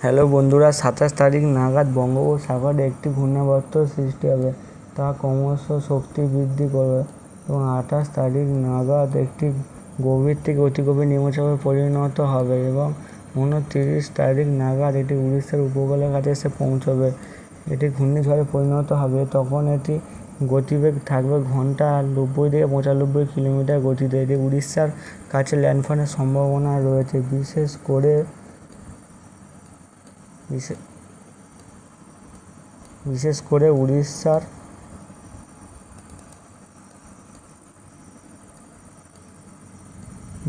Hello বন্ধুরা, সাতাশ তারিখ নাগাদ বঙ্গোপসাগরে একটি ঘূর্ণাবর্ত সৃষ্টি হবে তা ক্রমশ শক্তি বৃদ্ধি করবে এবং আঠাশ তারিখ নাগাদ একটি গভীর থেকে অতি গভীর পরিণত হবে এবং উনতিরিশ তারিখ নাগাদ এটি উড়িষ্যার উপকূলের কাছে এসে পৌঁছবে। এটি ঘূর্ণিঝড়ে পরিণত হবে। তখন এটি গতিবেগ থাকবে ঘণ্টা নব্বই থেকে পঁচানব্বই কিলোমিটার গতিতে। এটি উড়িষ্যার কাছে ল্যান্ডফলের সম্ভাবনা রয়েছে। বিশেষ করে বিশেষ করে উড়িষ্যার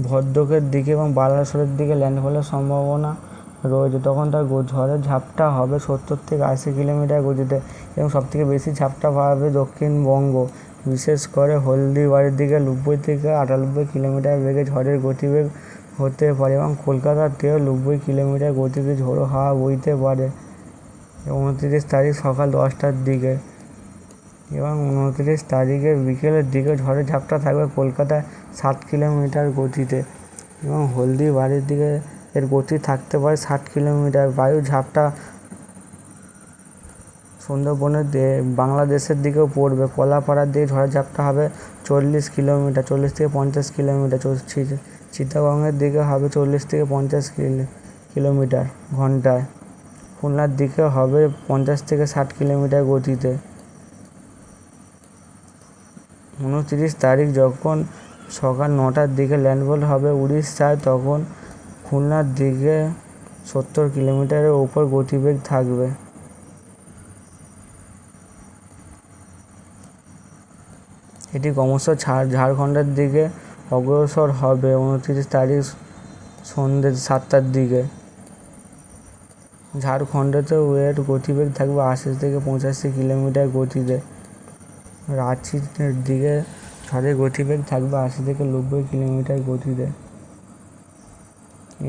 ভদ্রকের দিকে এবং বালাসোরের দিকে ল্যান্ডফলের সম্ভাবনা রয়েছে। তখন তার ঝড়ের ঝাপটা হবে সত্তর থেকে আশি কিলোমিটার গতিতে এবং সবথেকে বেশি ঝাপটা পাবে দক্ষিণবঙ্গ। বিশেষ করে হলদিবাড়ির দিকে নব্বই থেকে আটানব্বই কিলোমিটার বেগে ঝড়ের গতিবেগ হতে পারে এবং কলকাতাতেও নব্বই কিলোমিটার গতিতে ঝোড়ো হাওয়া বইতে পারে। উনত্রিশ তারিখ সকাল দশটার দিকে এবং উনত্রিশ তারিখের বিকেলের দিকে ঝড়ের ঝাপটা থাকবে কলকাতায় সাত কিলোমিটার গতিতে এবং হলদিবাড়ির দিকে এর গতি থাকতে পারে ষাট কিলোমিটার। বায়ু ঝাপটা সুন্দরবনের বাংলাদেশের দিকেও পড়বে। কলাপাড়ার দিকে ঝড়ের ঝাপটা হবে চল্লিশ কিলোমিটার, চল্লিশ থেকে পঞ্চাশ কিলোমিটার চি- দিকে হবে চল্লিশ থেকে পঞ্চাশ কিলো কিলোমিটার ঘন্টায়। খুলনার দিকে হবে পঞ্চাশ থেকে ষাট কিলোমিটার গতিতে। উনত্রিশ তারিখ যখন সকাল নটার দিকে ল্যান্ডফল হবে উড়িষ্যায়, তখন খুলনার দিকে সত্তর কিলোমিটারের ওপর গতিবেগ থাকবে। এটি ক্রমশ ঝাড়খণ্ডের দিকে অগ্রসর হবে উনত্রিশ তারিখ সন্ধ্যে সাতটার দিকে। ঝাড়খণ্ডেতেও এর গতিবেগ থাকবে আশি থেকে পঁচাশি কিলোমিটার গতিতে। রাঁচির দিকে ঝড়ের গতিবেগ থাকবে আশি থেকে নব্বই কিলোমিটার গতিতে।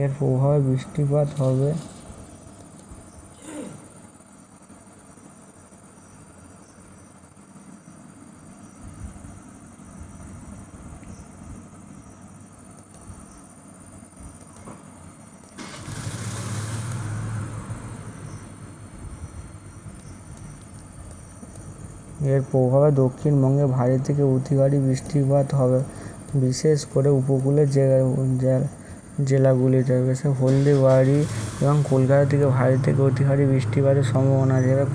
এর প্রভাবে বৃষ্টিপাত হবে এর প্রভাবে দক্ষিণবঙ্গে ভারী থেকে অতি ভারী বৃষ্টিপাত হবে। বিশেষ করে উপকূলের জেলা, জেলা- জেলাগুলিতে। বিশেষ হলদিবাড়ি এবং কলকাতা থেকে ভারী থেকে অতি ভারী বৃষ্টিপাতের সম্ভাবনা আছে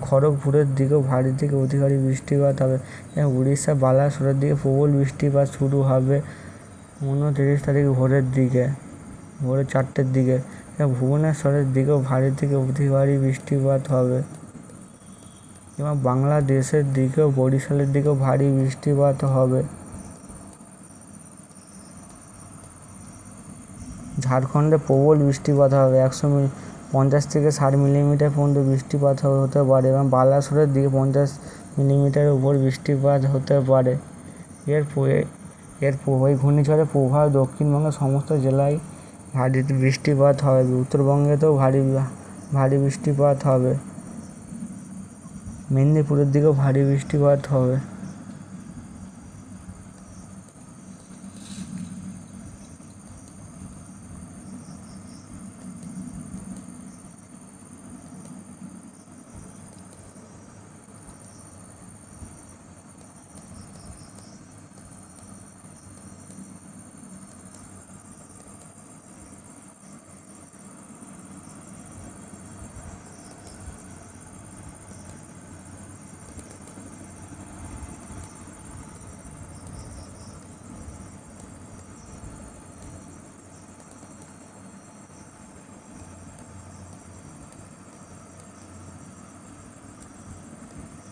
খড়গপুরের দিকেও ভারী থেকে অতি ভারী বৃষ্টিপাত হবে। এবং উড়িষ্যা বালাসোরের দিকে প্রবল বৃষ্টিপাত শুরু হবে উনত্রিশ তারিখ ভোরের দিকে, ভোরের চারটের দিকে। ভুবনেশ্বরের দিকেও ভারী থেকে অতি ভারী বৃষ্টিপাত হবে। এবং বাংলাদেশের দিকেও বরিশালের দিকেও ভারী বৃষ্টিপাত হবে। ঝাড়খণ্ডে প্রবল বৃষ্টিপাত হবে। একশো পঞ্চাশ থেকে ষাট মিলিমিটার পর্যন্ত বৃষ্টিপাত হতে পারে এবং বালাসোরের দিকে পঞ্চাশ মিলিমিটারের উপর বৃষ্টিপাত হতে পারে। এর এর ওই ঘূর্ণিঝড়ের প্রভাব দক্ষিণবঙ্গের সমস্ত জেলায় ভারী বৃষ্টিপাত হবে। উত্তরবঙ্গেতেও ভারী ভারী বৃষ্টিপাত হবে। মেদিনীপুরের দিকেও ভারী বৃষ্টিপাত হবে।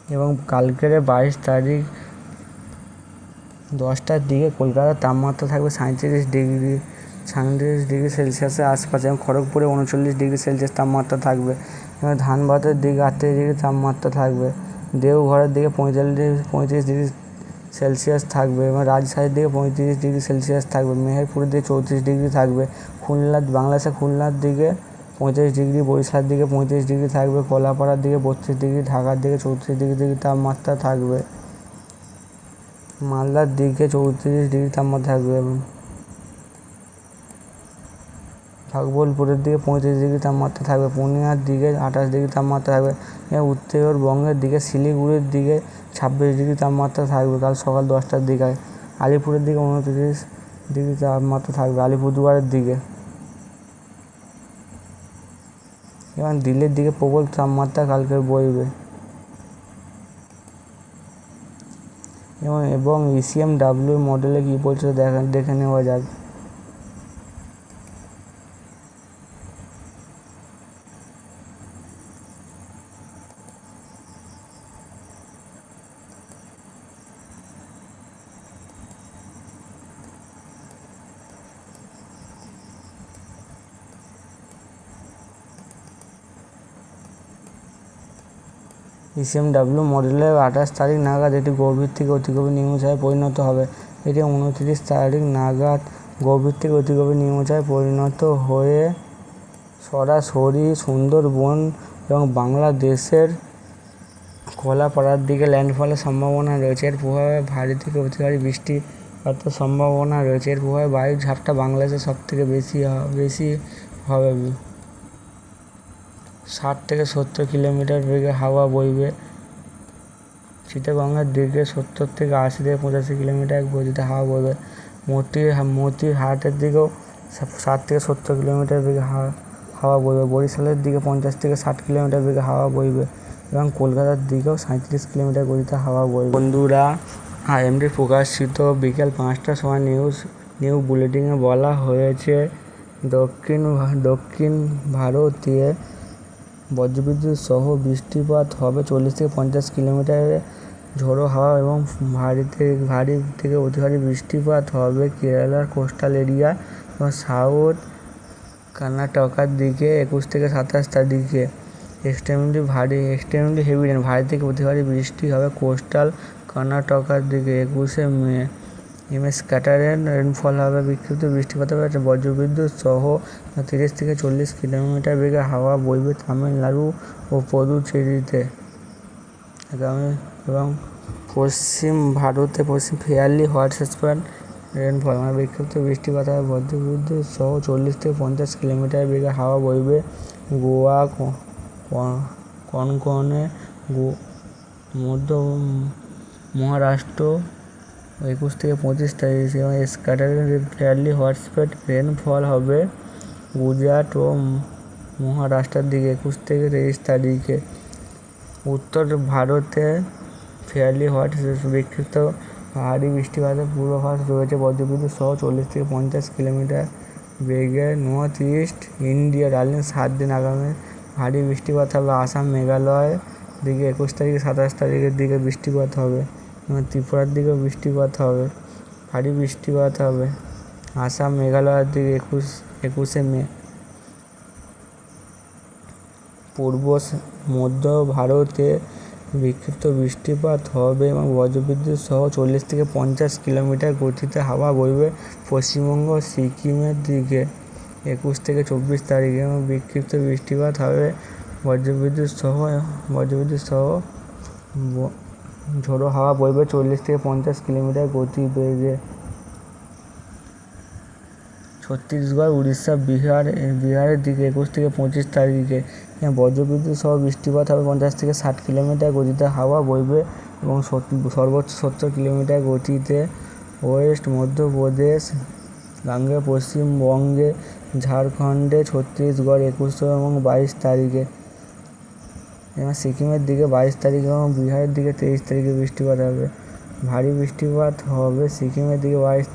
এবং কালকের বাইশ তারিখ দশটার দিকে কলকাতার তাপমাত্রা থাকবে সাঁইত্রিশ ডিগ্রি সাঁইত্রিশ ডিগ্রি সেলসিয়াসের আশপাশে এবং খড়গপুরে উনচল্লিশ ডিগ্রি সেলসিয়াস তাপমাত্রা থাকবে এবং ধানবাদের দিকে আটত্রিশ ডিগ্রি তাপমাত্রা থাকবে, দেওঘরের দিকে পঁয়তাল্লিশ পঁয়ত্রিশ ডিগ্রি সেলসিয়াস থাকবে এবং রাজশাহীর দিকে পঁয়ত্রিশ ডিগ্রি সেলসিয়াস থাকবে, মেহেরপুরের দিকে চৌত্রিশ ডিগ্রি থাকবে, খুলনার, বাংলাদেশের খুলনার দিকে পঁয়ত্রিশ ডিগ্রি বরিশালের দিকে পঁয়ত্রিশ ডিগ্রি থাকবে, কলাপাড়ার দিকে বত্রিশ ডিগ্রি, ঢাকার দিকে চৌত্রিশ ডিগ্রি ডিগ্রি তাপমাত্রা থাকবে। মালদার দিকে চৌত্রিশ ডিগ্রি তাপমাত্রা থাকবে এবং ভাগলপুরের দিকে পঁয়ত্রিশ ডিগ্রি তাপমাত্রা থাকবে পূর্ণিয়ার দিকে আঠাশ ডিগ্রি তাপমাত্রা থাকবে উত্তরবঙ্গের দিকে শিলিগুড়ির দিকে ছাব্বিশ ডিগ্রি তাপমাত্রা থাকবে। কাল সকাল দশটার দিকে আলিপুরের দিকে উনত্রিশ ডিগ্রি তাপমাত্রা থাকবে, আলিপুরদুয়ারের দিকে। এবং দিল্লির দিকে প্রবল তাপমাত্রা কালকে বইবে। এবং এবং ইসিএমডাব্লিউ মডেলে কী বলছে দেখা দেখে নেওয়া যাক। ইসিএমডাব্লিউ মডেলের আঠাশ তারিখ নাগাদ এটি গভীর থেকে অতি গভীর নিম্নচাপে পরিণত হবে। এটি উনত্রিশ তারিখ নাগাদ গভীর থেকে অতি গভীর নিম্নচাপে পরিণত হয়ে সরাসরি সুন্দরবন এবং বাংলাদেশের কলাপাড়ার দিকে ল্যান্ডফলের সম্ভাবনা রয়েছে। এর প্রভাবে ভারী থেকে অতি ভারী বৃষ্টিপাতের সম্ভাবনা রয়েছে। এর প্রভাবে বায়ুর ঝাপটা বাংলাদেশে সবথেকে বেশি বেশি হবে। ষাট থেকে সত্তর কিলোমিটার বেগে হাওয়া বইবে। চিটাগঙ্গের দিকে সত্তর থেকে আশি থেকে পঁচাশি কিলোমিটার গতিতে হাওয়া বইবে। মতি মতির হাটের দিকেও ষাট থেকে সত্তর কিলোমিটার বেগে হাওয়া হাওয়া বইবে। বরিশালের দিকে পঞ্চাশ থেকে ষাট কিলোমিটার বেগে হাওয়া বইবে এবং কলকাতার দিকেও সাঁইত্রিশ কিলোমিটার গতিতে হাওয়া বইবে। বন্ধুরা আইএমডি প্রকাশিত বিকেল পাঁচটার সময় নিউজ, নিউ বুলেটিনে বলা হয়েছে দক্ষিণ দক্ষিণ ভারতীয় বজ্রবিদ্যুৎ সহ বৃষ্টিপাত হবে চল্লিশ থেকে পঞ্চাশ কিলোমিটারে ঝোড়ো হাওয়া এবং ভারী থেকে ভারী থেকে অতি ভারী বৃষ্টিপাত হবে কেরালার কোস্টাল এরিয়া এবং সাউথ কর্ণাটকার দিকে একুশ থেকে সাতাশ তারিখে এক্সট্রিমলি ভারী এক্সট্রিমলি হেভি রেন ভারী থেকে অতি ভারী বৃষ্টি হবে কোস্টাল কর্ণাটকার দিকে একুশে মে। এমএস স্ক্যাটারের রেনফল হবে, বিক্ষিপ্ত বৃষ্টিপাত হবে বজ্রবিদ্যুৎ সহ তিরিশ থেকে চল্লিশ কিলোমিটার বেগে হাওয়া বইবে তামিলনাড়ু ও পুদুচেরিতে। আগামী এবং পশ্চিম ভারতে পশ্চিম ফেয়ারলি হট রেনফল মানে বিক্ষিপ্ত বৃষ্টিপাত হবে, বজ্রবিদ্যুৎ সহ চল্লিশ থেকে পঞ্চাশ কিলোমিটার বেগে হাওয়া বইবে গোয়া কনকনে, গো- মধ্য, মহারাষ্ট্র একুশ থেকে পঁচিশ তারিখ, এবং স্ক্যাটারের ফেয়ারলি হটস্পট রেনফল হবে গুজরাট ও মহারাষ্ট্রের দিকে একুশ থেকে তেইশ তারিখে। উত্তর ভারতে ফেয়ারলি হট বিক্ষিপ্ত ভারী বৃষ্টিপাতের পূর্বাভাস রয়েছে বজ্রবিদ্যুৎ সহ চল্লিশ থেকে পঞ্চাশ কিলোমিটার বেগে। নর্থ ইস্ট ইন্ডিয়া ডার্লিং সাত দিন আগামী ভারী বৃষ্টিপাত হবে। আসাম মেঘালয় দিকে একুশ তারিখে, সাতাশ তারিখের দিকে বৃষ্টিপাত হবে। ত্রিপুরার দিকেও বৃষ্টিপাত হবে। ভারী বৃষ্টিপাত হবে। আসাম, মেঘালয়ের দিকে একুশ, একুশে মে। পূর্ব মধ্য ভারতে বিক্ষিপ্ত বৃষ্টিপাত হবে এবং বজ্রবিদ্যুৎ সহ চল্লিশ থেকে পঞ্চাশ কিলোমিটার গতিতে হাওয়া বইবে পশ্চিমবঙ্গ সিকিমের দিকে। একুশ থেকে চব্বিশ তারিখে এবং বিক্ষিপ্ত বৃষ্টিপাত হবে বজ্রবিদ্যুৎ সহ বজ্রবিদ্যুৎ সহ ঝোড়ো হাওয়া বইবে চল্লিশ থেকে পঞ্চাশ কিলোমিটার গতি বেগে। ছত্তিশগড়, উড়িষ্যা, বিহার, বিহারের দিকে একুশ থেকে পঁচিশ তারিখে বজ্রবিদ্যুৎ সহ বৃষ্টিপাত হবে পঞ্চাশ থেকে ষাট কিলোমিটার গতিতে। হাওয়া বইবে এবং সর্বোচ্চ সত্তর কিলোমিটার গতিতে। ওয়েস্ট, মধ্যপ্রদেশ, গাঙ্গে, পশ্চিমবঙ্গে, ঝাড়খণ্ডে, ছত্তিশগড়, একুশ এবং বাইশ তারিখে। এবং সিকিমের দিকে বাইশ তারিখ এবং বিহারের দিকে তেইশ তারিখে বৃষ্টিপাত হবে। ভারী বৃষ্টিপাত হবে সিকিমের দিকে বাইশ